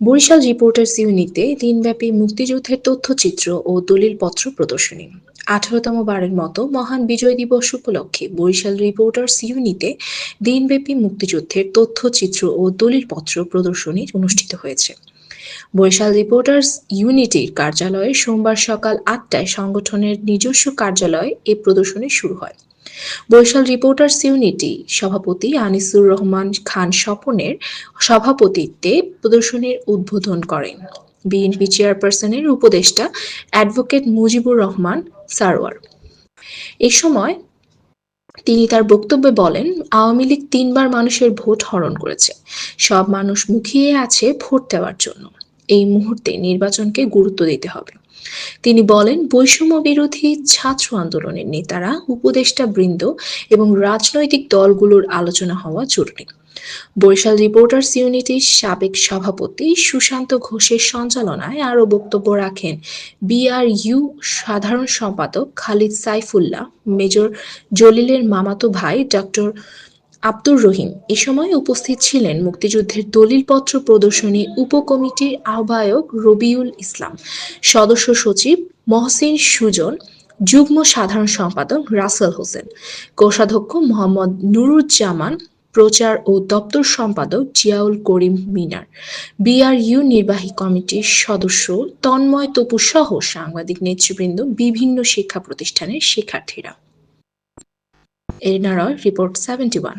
Barishal reporters ইউনিটে দিনব্যাপী মুক্তিযুদ্ধের তথ্যচিত্র ও দলিলপত্র প্রদর্শনী। আঠারোতম বারের মতো মহান বিজয় দিবস উপলক্ষে বরিশাল রিপোর্টার্স ইউনিটে দিনব্যাপী মুক্তিযুদ্ধের তথ্যচিত্র ও দলিলপত্র প্রদর্শনী অনুষ্ঠিত হয়েছে। বরিশাল রিপোর্টার্স ইউনিটির কার্যালয়ে সোমবার সকাল আটটায় সংগঠনের নিজস্ব কার্যালয়ে এ প্রদর্শনী শুরু হয়। বরিশাল রিপোর্টার্স ইউনিটি সভাপতি আনিসুর রহমান খান স্বপনের সভাপতিত্বে প্রদর্শনীর উদ্বোধন করেন। বিএনপি চেয়ারপারসনের উপদেষ্টা অ্যাডভোকেট মুজিবুর রহমান সারোয়ার। এ সময় তিনি তার বক্তব্যে বলেন, আওয়ামী লীগ তিনবার মানুষের ভোট হরণ করেছে। সব মানুষ মুখিয়ে আছে ভোট দেওয়ার জন্য। এই মুহূর্তে নির্বাচনকে গুরুত্ব দিতে হবে। তিনি বলেন বৈষম্য বিরোধী ছাত্র আন্দোলনের নেতারা, উপদেষ্টা বৃন্দ এবং রাজনৈতিক দলগুলোর আলোচনা হওয়া জরুরি। বরিশাল রিপোর্টার্স ইউনিটির সাবেক সভাপতি সুশান্ত ঘোষের সঞ্চালনায় আরও বক্তব্য রাখেন বিআরইউ সাধারণ সম্পাদক খালিদ সাইফুল্লাহ, মেজর জলিলের মামাতো ভাই ডক্টর আব্দুর রহিম এ সময় উপস্থিত ছিলেন মুক্তিযুদ্ধের দলিলপত্র প্রদর্শনী উপকমিটির আহ্বায়ক রবিউল ইসলাম, সদস্য সচিব মহসিন সুজন, যুগ্ম সাধারণ সম্পাদক রাসেল হোসেন, কোষাধ্যক্ষ মোহাম্মদ নুরুজ্জামান, প্রচার ও দপ্তর সম্পাদক জিয়াউল করিম মিনার, বিআরইউ নির্বাহী কমিটির সদস্য তন্ময় তপু সহ সাংবাদিক নেতৃবৃন্দ বিভিন্ন শিক্ষা প্রতিষ্ঠানের শিক্ষার্থীরা। Erina Roy report seventy one.